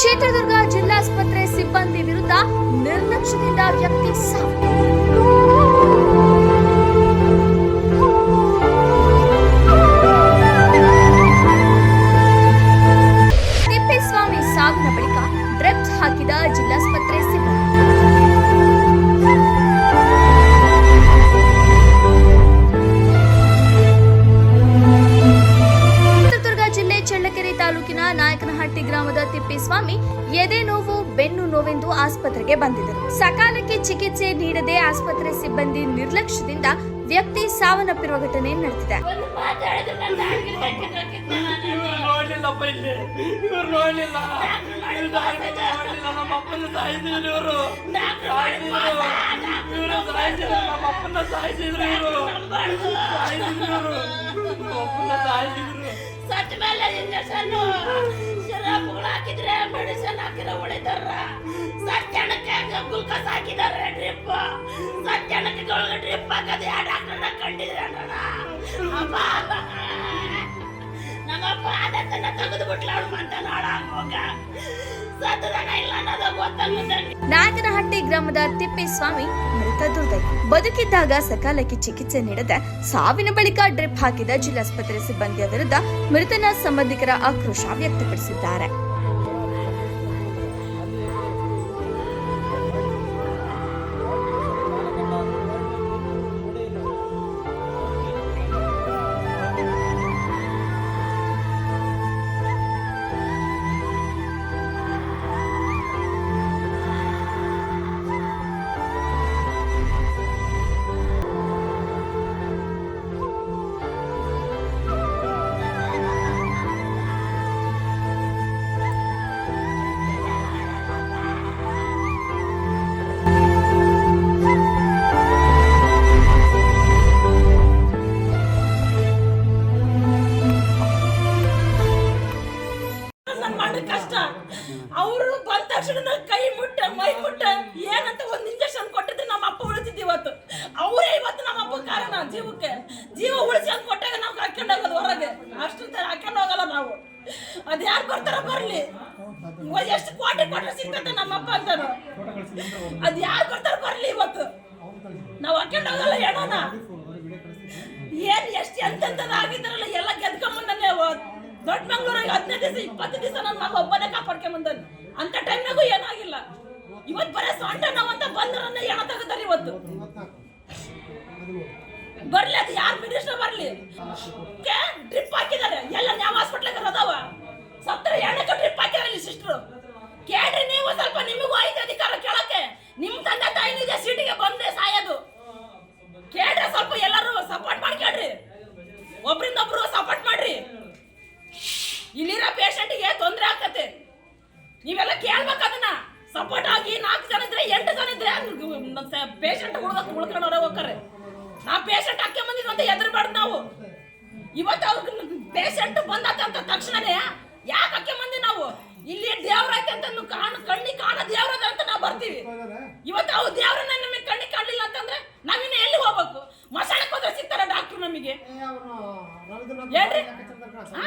ಚಿತ್ರದುರ್ಗ ಜಿಲ್ಲಾಸ್ಪತ್ರೆ ಸಿಬ್ಬಂದಿ ವಿರುದ್ಧ ನಿರ್ಲಕ್ಷ್ಯದಿಂದ ವ್ಯಕ್ತಿ ಸಾವು. ತಾಲೂಕಿನ ನಾಯಕನಹಟ್ಟಿ ಗ್ರಾಮದ ತಿಪ್ಪೇಸ್ವಾಮಿ ಎದೆ ನೋವು ಬೆನ್ನು ನೋವೆಂದು ಆಸ್ಪತ್ರೆಗೆ ಬಂದಿದ್ದರು. ಸಕಾಲಕ್ಕೆ ಚಿಕಿತ್ಸೆ ನೀಡದೆ ಆಸ್ಪತ್ರೆ ಸಿಬ್ಬಂದಿ ನಿರ್ಲಕ್ಷ್ಯದಿಂದ ವ್ಯಕ್ತಿ ಸಾವನ್ನಪ್ಪಿರುವ ಘಟನೆ ನಡೆದಿದೆ. ಇವ್ರು ಇಂಜೆಕ್ಷನ್ ಸಿರಪ್ಗಳು ಹಾಕಿದ್ರೆ ಮೆಡಿಸಿನ್ ಹಾಕಿದ್ರೆ ಉಳಿದಾರ ಸತ್ಯಣಕ್ಕೆ ಗ್ಲುಕೋಸ್ ಹಾಕಿದಾರೆ ಡ್ರಿಪ್ ಸತ್ಯಣಕ್ಕೆ ಡ್ರಿಪ್ ಹಾಕದೆ ಆ ಡಾಕ್ಟರ್ನ ಕಂಡಿದ್ರೆ ಅಣ್ಣ ಅಪ್ಪ. ನಮ್ಮಪ್ಪ ಅದನ್ನ ತೆಗೆದು ಬಿಟ್ಲ ಅವ್ಳು ಮಂತ ನೋಡಾಗ ಸತ್ತದನ ಇಲ್ಲ ಅನ್ನೋದು ಗೊತ್ತಾಗುತ್ತೆ ನಾಯಕನಹಟ್ಟಿ ಗ್ರಾಮದ ತಿಪ್ಪೇಸ್ವಾಮಿ ಮೃತ ದುರ್ದೈ ಬದುಕಿದ್ದಾಗ ಸಕಾಲಕ್ಕೆ ಚಿಕಿತ್ಸೆ ನೀಡದೆ ಸಾವಿನ ಬಳಿಕ ಡ್ರಿಪ್ ಹಾಕಿದ ಜಿಲ್ಲಾಸ್ಪತ್ರೆ ಸಿಬ್ಬಂದಿಯ ವಿರುದ್ಧ ಮೃತನ ಸಂಬಂಧಿಕರ ಆಕ್ರೋಶ ವ್ಯಕ್ತಪಡಿಸಿದ್ದಾರೆ. ಕಷ್ಟ. ಅವರು ಬಂದ ತಕ್ಷಣ ಕೈ ಮುಟ್ಟ, ಮೈ ಮುಟ್ಟ. ಏನಂತ ಒಂದು ಇಂಜೆಕ್ಷನ್ ಕೊಟ್ಟಿದ್ರೆ ನಮ್ಮ ಅಪ್ಪ ಉಳಿತಿದ್ದು ಇವತ್ತು. ಅವರೇ ಇವತ್ತು ನಮ್ಮ ಅಪ್ಪ ಕಾರಣ ಜೀವಕ್ಕೆ. ಜೀವ ಉಳಿಸಿ ಅಂತ ಕೊಟ್ಟಾಗ ನಾವು ಹಾಕೊಂಡು ಹೋಗೋದು ಹೊರಗೆ. ಅಷ್ಟು ಹಾಕೊಂಡು ಹೋಗಲ್ಲ ನಾವು. ಅದು ಯಾರು ಬರ್ತಾರ ಬರ್ಲಿ. ಎಷ್ಟು ಕೋಟಿ ಕೊಟ್ಟರೆ ಸಿಗ್ತದೆ ನಮ್ಮ ಅಪ್ಪ ಅಂತಾನು. ಅದು ಯಾರು ಬರ್ತಾರ ದೊಡ್ಡ ಮಂಗ್ಳೂರಾಗ ಹದಿನೈದು ದಿವಸ, ಇಪ್ಪತ್ತು ದಿವಸ ನನ್ನ ಮಗ ಒಬ್ಬನೇ ಕಾಪಾಡ್ಕೊಂಬಂದನ್ ಅಂತ ಟೈಮ್ನಾಗೂ ಏನಾಗಿಲ್ಲ. ಇವತ್ತು ಬರೇ ಸೊಂಟ ನಾವಂತ ಬಂದ್ರನ್ನ ಎಣ ತೆಗದಾರ ಇವತ್ತು. ಬರ್ಲಿ, ಅದು ಯಾರು ಮಿನಿಸ್ಟರ್ ಬರ್ಲಿ? ಇವತ್ತು ಅವ್ರಿಗೆ ಪೇಷಂಟ್ ಬಂದಾತ ಅಂತ ತಕ್ಷಣನೇ ಯಾಕೆ ಮಂದಿ ನಾವು? ಇಲ್ಲಿ ದೇವ್ರೈತೆ ಅಂತ ನೀವು ಕಾಣ ಕಣ್ಣಿ ಕಾಣ ದೇವ್ರದ ಅಂತ ನಾವು ಬರ್ತೀವಿ. ಇವತ್ತು ಅವ್ರು ದೇವ್ರನ್ನ ನಮಗೆ ಕಣ್ಣಿ ಕಾಣಲಿಲ್ಲ ಅಂತಂದ್ರೆ ನಾವಿನ್ನ ಎಲ್ಲಿ ಹೋಗ್ಬೇಕು? ಮಸಾಣಕ್ಕೆ ಹೋದ್ರೆ ಸಿಗ್ತಾರ ಡಾಕ್ಟ್ರು ನಮಗೆ? ಹೇಳ್ರಿ. ಹಾ?